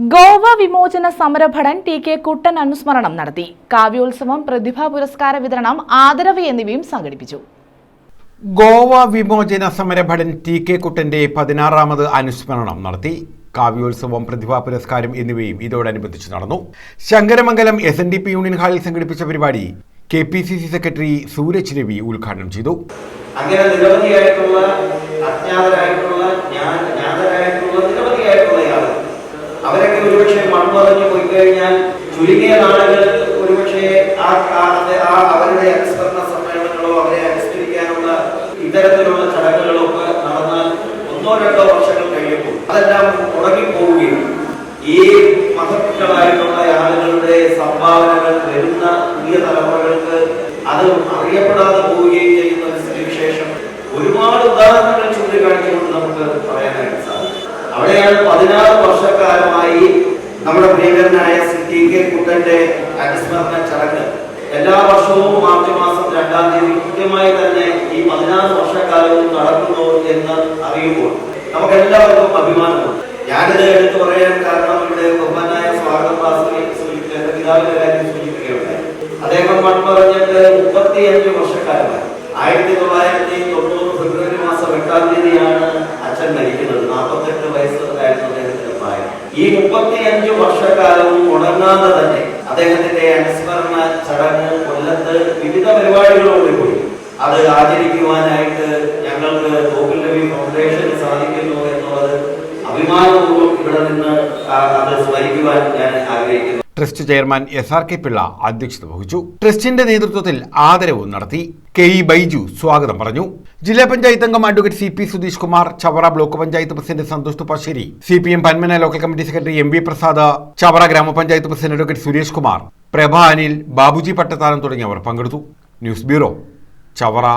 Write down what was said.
ഗോവ വിമോചന സമരഭടൻ T K കുട്ടൻ അനുസ്മരണം നടത്തി. കാവ്യോത്സവം പ്രതിഭാ പുരസ്കാര വിതരണം ആദരവ് എന്നിവയും സംഘടിപ്പിച്ചു. ഗോവ വിമോചന സമരഭടൻ ടി കെ കുട്ടന്റെ പതിനാറാമത് അനുസ്മരണം നടത്തി. കാവ്യോത്സവം പ്രതിഭാ പുരസ്കാരം എന്നിവയും ഇതോടനുബന്ധിച്ച് നടന്നു. Sankaramangalam S N D P union ഹാളിൽ സംഘടിപ്പിച്ച പരിപാടി K P C C secretary Sooraj Ravi ഉദ്ഘാടനം ചെയ്തു. അങ്ങനെ നിരവധിയായിട്ടുള്ള അജ്ഞാതരായിട്ടുള്ള ജ്ഞാ- ജ്ഞാതരായിട്ടുള്ള മൺമറഞ്ഞു പോയി കഴിഞ്ഞാൽ ചുരുങ്ങിയ നാളുകൾ ഒരുപക്ഷെ ആ- ആ അവരുടെ അനുസ്മരണ സമ്മേളനങ്ങളോ അവരെ അനുസ്മരിക്കാനുള്ള ഇത്തരത്തിലുള്ള ചടങ്ങുകളോ ഒക്കെ നടന്നാൽ ഒന്നോ രണ്ടോ വർഷങ്ങൾ കഴിയുമ്പോൾ അതെല്ലാം മുടങ്ങിപ്പോവുകയും ഈ മഹത്വങ്ങളായിട്ടുള്ള ആളുകളുടെ സംഭാവനകൾ വരുന്ന പുതിയ തലമുറകൾക്ക് അത് അറിയപ്പെടാതെ പോവുകയും ചെയ്യുന്ന ഒരു സ്ഥിതിവിശേഷം ഒരുപാട് ഉദാഹരണങ്ങൾ ചൂണ്ടിക്കാണിച്ചുകൊണ്ട് നമുക്ക് പറയാനായിട്ട് സാധിക്കും. അവിടെയാണ് പതിനാറ് വർഷക്കാലമായി നമ്മുടെ പ്രിയകരനായ സി കെ കുട്ടന്റെ അനുസ്മരണ ചടങ്ങ് എല്ലാ വർഷവും മാർച്ച് മാസം രണ്ടാം തീയതി കൃത്യമായി തന്നെ ഈ പതിനാറ് വർഷക്കാലവും നടക്കുന്നു എന്ന് അറിയുമ്പോൾ നമുക്ക് എല്ലാവർക്കും അഭിമാനമുണ്ട്. ഞാനിത് എടുത്തു പറയാൻ കാരണം ഇവിടെ ബഹുമാനായ സ്വാഗതം സൂചിപ്പിക്കുകയുണ്ടായി. അദ്ദേഹം മൺ പറഞ്ഞിട്ട് മുപ്പത്തിയഞ്ച് വർഷക്കാലമായി. ആയിരത്തി തൊള്ളായിരത്തി തൊണ്ണൂറ് ഈ മുപ്പത്തിയഞ്ച് വർഷക്കാലവും ഉണങ്ങാതെ തന്നെ അദ്ദേഹത്തിന്റെ അനുസ്മരണ ചടങ്ങ് കൊല്ലത്ത് വിവിധ പരിപാടികളോട് പോയി അത് ആചരിക്കുവാനായിട്ട് ഞങ്ങൾക്ക് ഗോകുൽ രവി ഫൗണ്ടേഷന് സാധിക്കുന്നു എന്നുള്ളത് അഭിമാനപൂർവം ഇവിടെ നിന്ന് അത് സ്മരിക്കുവാൻ ഞാൻ ആഗ്രഹിക്കുന്നു. Trust chairman S R K Pillai അധ്യക്ഷത വഹിച്ചു. ട്രസ്റ്റിന്റെ നേതൃത്വത്തിൽ ആദരവും നടത്തി കെ ഇ ബൈജു സ്വാഗതം പറഞ്ഞു. ജില്ലാ പഞ്ചായത്ത് അംഗം advocate C P Sudheesh Kumar Chavara block panchayat president Santhosh Thuppassery C P M Panmana local committee secretary M V Prasad Chavara ഗ്രാമപഞ്ചായത്ത് പ്രസിഡന്റ് അഡ്വക്കേറ്റ് സുരേഷ് കുമാർ പ്രഭ അനിൽ ബാബുജി പട്ടത്താനം തുടങ്ങിയവർ പങ്കെടുത്തു. News bureau Chavara.